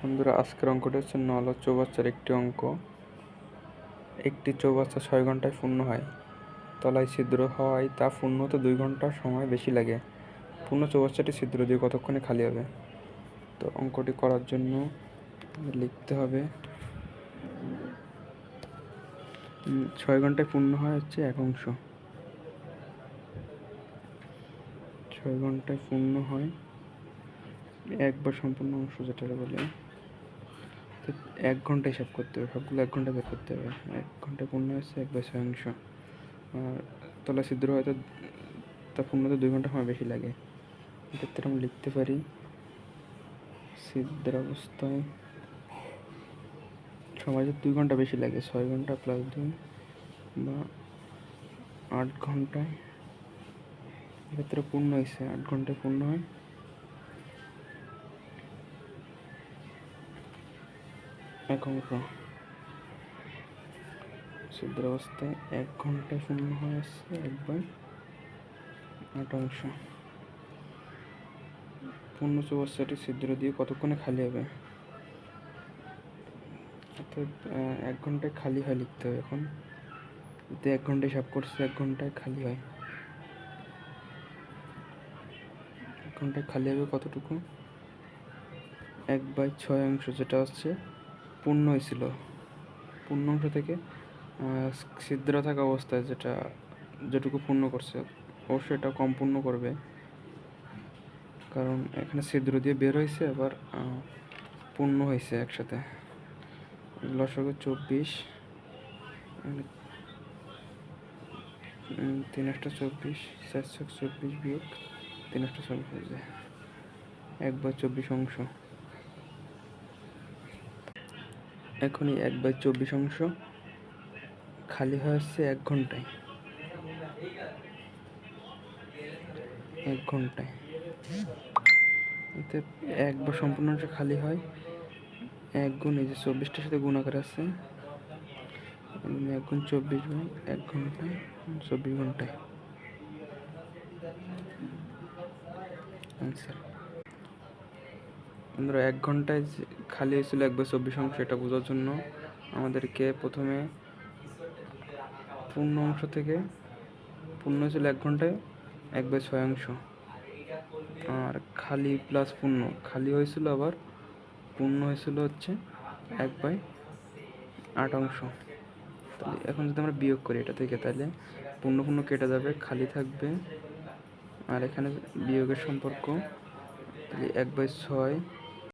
বন্ধুরা, আজকের অঙ্কটি হচ্ছে নল চৌবাচ্চার একটি অঙ্ক। একটি চৌবাচ্চা ছয় ঘন্টায় পূর্ণ হয়, তলায় ছিদ্র হওয়ায় তা পূর্ণ হতে দুই ঘণ্টা সময় বেশি লাগে। পূর্ণ চৌবাচ্চাটি ছিদ্র দিয়ে কতক্ষণে খালি হবে? তো অঙ্কটি করার জন্য লিখতে হবে ছয় ঘন্টায় পূর্ণ হয় হচ্ছে এক অংশ। ছয় ঘন্টায় পূর্ণ হয়, একবার সম্পূর্ণ অংশ যেটা বলে। এক ঘণ্টা হিসাব করতে হবে, সবগুলো এক ঘণ্টা বের করতে হবে। এক ঘন্টায় পূর্ণ হয়েছে, এক অংশ। আর তলা ছিদ্র হয়তো তা পূর্ণতে দুই ঘণ্টা সময় বেশি লাগে। এক্ষেত্রে আমরা লিখতে পারি ছিদ্র অবস্থায় সময় যদি দুই ঘণ্টা বেশি লাগে, ছয় ঘণ্টা প্লাস দুই বা আট ঘন্টায় এক্ষেত্রে পূর্ণ হয়েছে, আট ঘন্টায় পূর্ণ হয়। এক অঙ্ক ছিদ্র অবস্থায় এক ঘন্টায় শূন্য হয়ে আসছে একবার আট অংশ। পূর্ণ চৌবাচ্চাটি ছিদ্র দিয়ে কতক্ষণে খালি হবে? অর্থাৎ এক ঘন্টায় খালি হয় লিখতে হবে এখন। যদি এক ঘন্টায় হিসাব করছে, এক ঘন্টায় খালি হয়। এক ঘন্টায় খালি হবে কতটুকু? এক বাই ছয় অংশ যেটা হচ্ছে পূর্ণ হয়েছিল। পূর্ণ অংশ থেকে ছিদ্র থাকা অবস্থায় যেটা, যেটুকু পূর্ণ করছে, অবশ্যই এটা কম পূর্ণ করবে। কারণ এখানে ছিদ্র দিয়ে বের হয়েছে, আবার পূর্ণ হয়েছে একসাথে। লসগো চব্বিশ তিন একটা চব্বিশ চারশো চব্বিশ বিয়োগ তিন একটা চব্বিশ হয়ে যায়। এক বাই চব্বিশ অংশ। এখনই এক বাই চব্বিশ অংশ খালি হয়ে আসছে এক ঘন্টায়। এক ঘন্টায়। এতে একবার সম্পূর্ণ অংশ খালি হয়। এক গুণ এই যে চব্বিশটার সাথে গুণ আকার আছে। এক গুণ চব্বিশ বাই এক ঘন্টায় চব্বিশ ঘন্টায়। আনসার বন্ধুরা, এক ঘন্টায় খালি হয়েছিল এক বাই চব্বিশ অংশ, এটা বোঝার জন্য আমাদেরকে প্রথমে পূর্ণ অংশ থেকে পূর্ণ হয়েছিল এক ঘন্টায় এক বাই ছয় অংশ। আর খালি প্লাস পূর্ণ, খালি হয়েছিল আবার পূর্ণ হয়েছিল হচ্ছে এক বাই আট অংশ। তাহলে এখন যদি আমরা বিয়োগ করি এটা থেকে, তাহলে পূর্ণ পূর্ণ কেটে যাবে, খালি থাকবে। আর এখানে বিয়োগের সম্পর্ক, তাহলে এক বাই ছয়